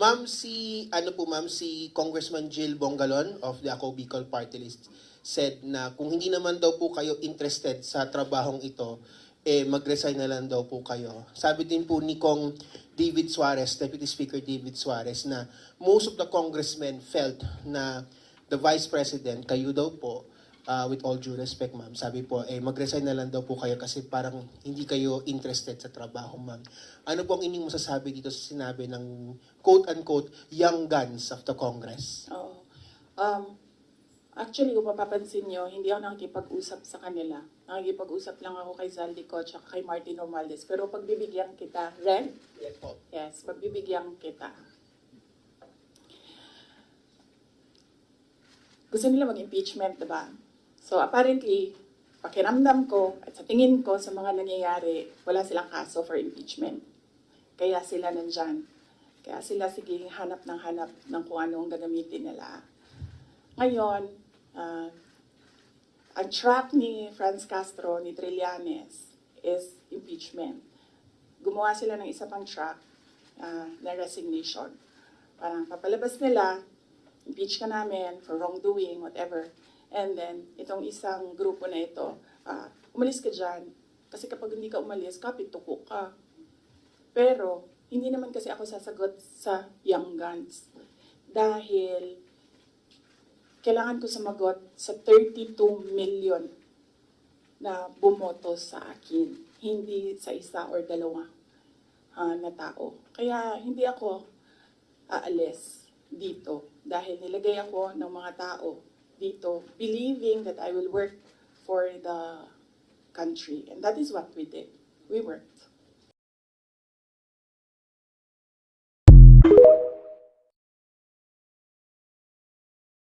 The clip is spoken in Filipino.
Ma'am, si, ano po ma'am, si Congressman Jill Bongalon of the Ako Bicol Party List said na kung hindi naman daw po kayo interested sa trabahong ito, eh mag-resign na lang daw po kayo. Sabi din po ni Kong David Suarez, Deputy Speaker David Suarez, na most of the congressmen felt na the Vice President, kayo daw po, uh, with all due respect ma'am, sabi po, eh mag-resign na lang daw po kayo kasi parang hindi kayo interested sa trabaho ma'am. Ano po ang inyong masasabi dito sa sinabi ng quote-unquote young guns of the Congress? Oo. Um, actually, kung mapapansin nyo, hindi ako nakikipag-usap sa kanila. Nakikipag-usap lang ako kay Zaldico at kay Martin Romualdez. Pero pagbibigyan kita, Ren? Yes po. Yes, pagbibigyan kita. Gusto nila mag-impeachment, diba? So apparently, pakiramdam ko at sa tingin ko sa mga nangyayari, wala silang kaso for impeachment. Kaya sila nandyan. Kaya sila sige hanap ng hanap ng kung ano ang gagamitin nila. Ngayon, ah, ang track ni Franz Castro, ni Trillanes, is impeachment. Gumawa sila ng isa pang track ah, na resignation. Parang papalabas nila, impeach ka namin for wrongdoing, whatever. And then, itong isang grupo na ito, ah, umalis ka dyan. Kasi kapag hindi ka umalis, kapit tuko ka. Pero, hindi naman kasi ako sasagot sa young guns. Dahil, kailangan ko sumagot sa 32 million na bumoto sa akin. Hindi sa isa or dalawa ah, na tao. Kaya hindi ako aalis dito dahil nilagay ako ng mga tao dito believing that I will work for the country. And that is what we did. We work.